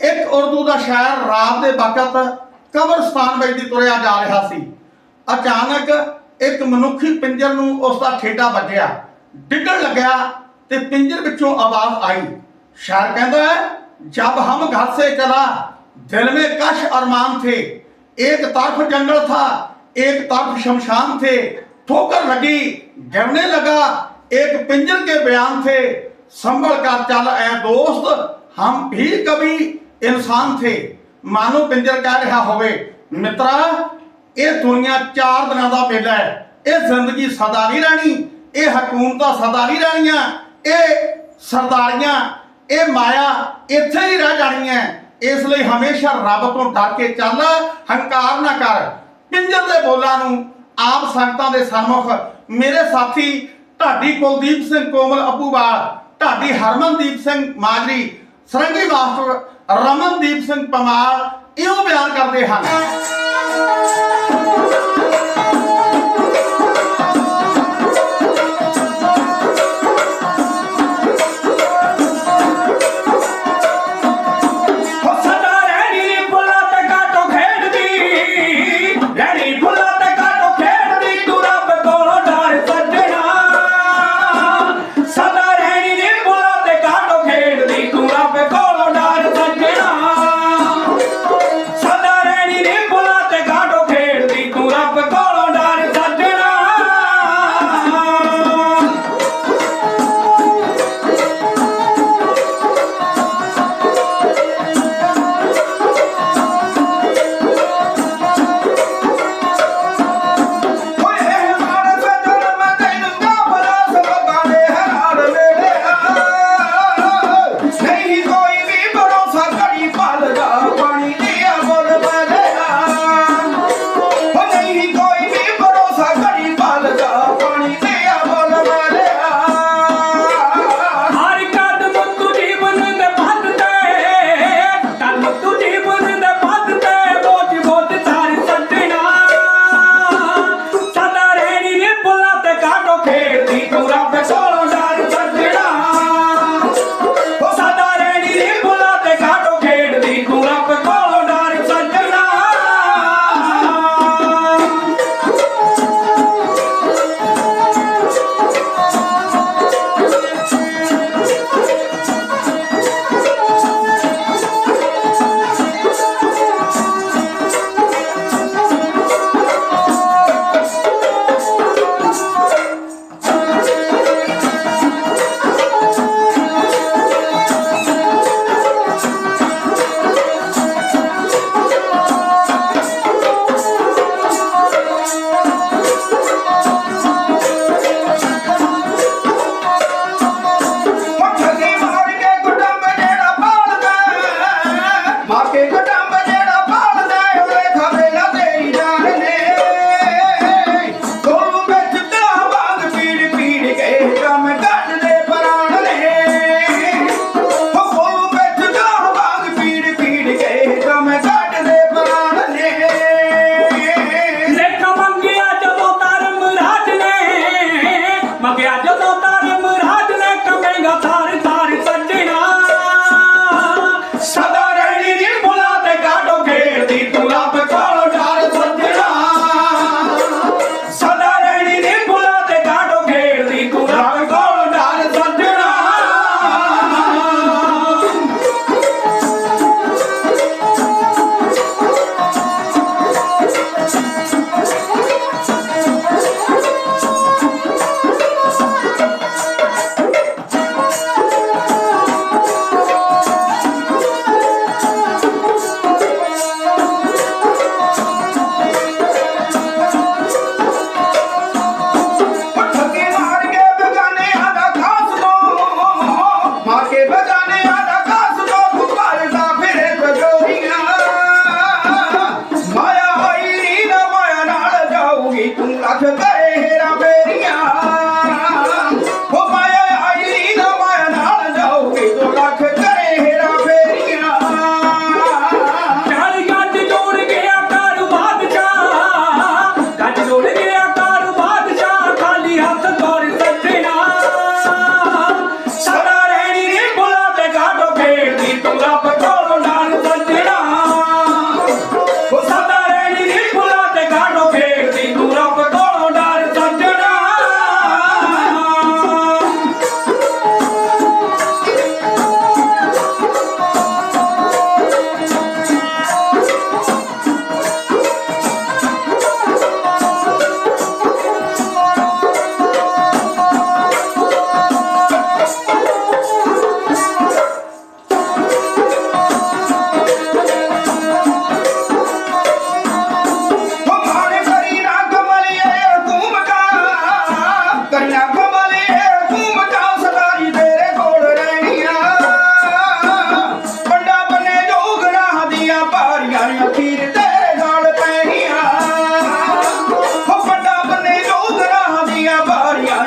ਇੱਕ ਉਰਦੂ ਦਾ ਸ਼ਾਇਰ ਰਾਤ ਦੇ ਵਕਤ ਕਬਰਸਤਾਨ ਵਿੱਚ ਦੀ ਤੁਰਿਆ ਜਾ ਰਿਹਾ ਸੀ ਅਚਾਨਕ ਇੱਕ ਮਨੁੱਖੀ ਪਿੰਜਰ ਨੂੰ ਉਸ ਦਾ ਠੇਡਾ ਵੱਜਿਆ ਡਿੱਗਣ ਲੱਗਿਆ ਤੇ ਪਿੰਜਰ ਵਿੱਚੋਂ ਆਵਾਜ਼ ਆਈ ਸ਼ਾਇਰ ਕਹਿੰਦਾ ਹੈ जब हम घर से चला दिल में कश अरमान थे एक तरफ जंगल था एक तरफ शमशान थे ठोकर लगी गिरने लगा एक पिंजर के बयान थे संभल कर चल ऐ दोस्त हम भी कभी ਇਨਸਾਨ ਥੇ। ਮਾਂ ਨੂੰ ਪਿੰਜਰ ਕਹਿ ਰਿਹਾ ਹੋਵੇ, ਮਿੱਤਰਾ, ਇਹ ਦੁਨੀਆ ਚਾਰ ਦਿਨਾਂ ਦਾ ਮੇਲਾ ਹੈ। ਇਹ ਜ਼ਿੰਦਗੀ ਸਦਾ ਨਹੀਂ ਰਹਿਣੀ, ਇਹ ਹਕੂਮਤਾਂ ਸਦਾ ਨਹੀਂ ਰਹਿਣੀਆਂ, ਇਹ ਸਰਦਾਰੀਆਂ, ਇਹ ਮਾਇਆ ਇੱਥੇ ਹੀ ਰਹਿ ਜਾਣੀ ਇਸ ਲਈ ਹਮੇਸ਼ਾ ਰੱਬ ਤੋਂ ਡਰ ਕੇ ਚੱਲ, ਹੰਕਾਰ ਨਾ ਕਰ। ਪਿੰਜਰ ਦੇ ਬੋਲਾਂ ਨੂੰ ਆਪ ਸੰਗਤਾਂ ਦੇ ਸਨਮੁਖ। ਮੇਰੇ ਸਾਥੀ ਢਾਡੀ ਕੁਲਦੀਪ ਸਿੰਘ ਕੋਮਲ ਅਪੂਵਾਲ ਢਾਡੀ ਹਰਮਨਦੀਪ ਸਿੰਘ ਮਾਜਰੀ, ਸਰੰਗੀ ਮਾਸਟਰ ਰਮਨਦੀਪ ਸਿੰਘ ਪਮਾਲ ਇਉਂ ਬਿਆਨ ਕਰਦੇ ਹਨ। Mangke aja to Maria, body.